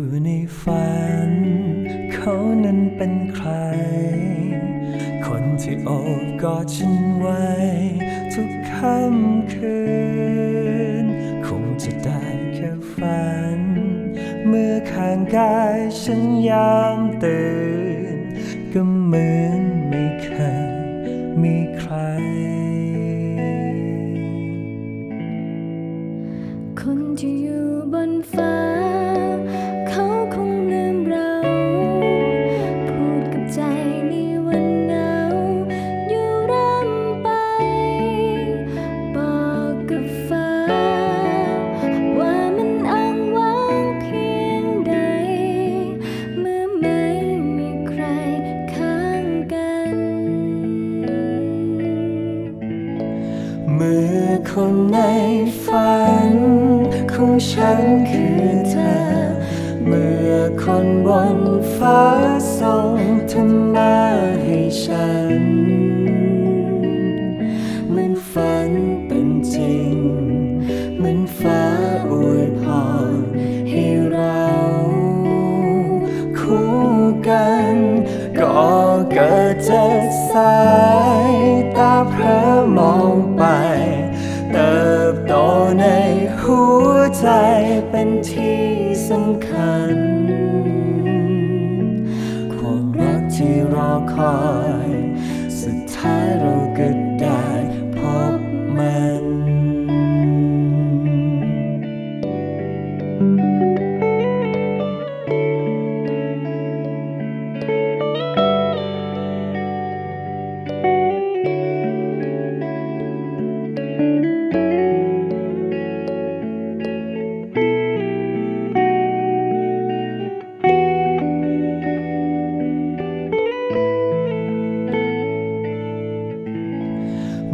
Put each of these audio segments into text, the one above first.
ู่ในฝัน เขานั้นเป็นใคร คนที่โอบกอดฉันไว้ ทุกค่ำคืน คงจะได้แค่ฝัน เมื่อข้างกายฉันยามตื่น ก็เหมือนไม่เคยมีใคร คนที่อยู่บนฟ้า กับฟ้า ว่ามันอ้างว้างเพียงใด เมื่อไม่มีใครข้างกัน เมื่อคนในฝัน ของฉันคือเธอ เมื่อคนบนฟ้าส่งเธอมาให้ฉัน เกิดจากสายตาเพลอมองไป เติบโตในหัวใจเป็นที่สำคัญ ความรักที่รอคอย สุดท้ายเราก็ได้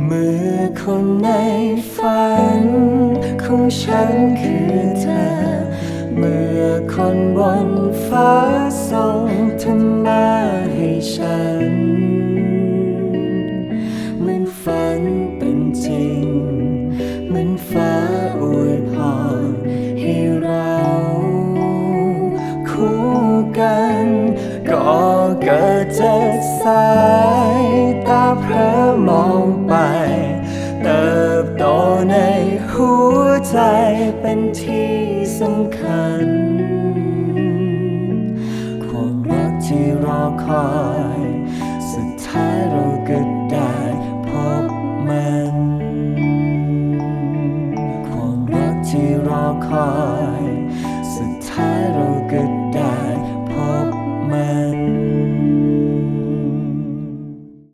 มือคนในฝัน ของฉันคือเธอ เมื่อคนบนฟ้าส่งเธอมาให้ฉันมือนฝันเป็นจริงมือนฟ้าอวยพรให้เราคู่กัน ก็เกิดจากสายตา เพลอมองไป เติบโตในหัวใจเป็นที่สำคัญ ความรักที่รอคอย สุดท้ายเรา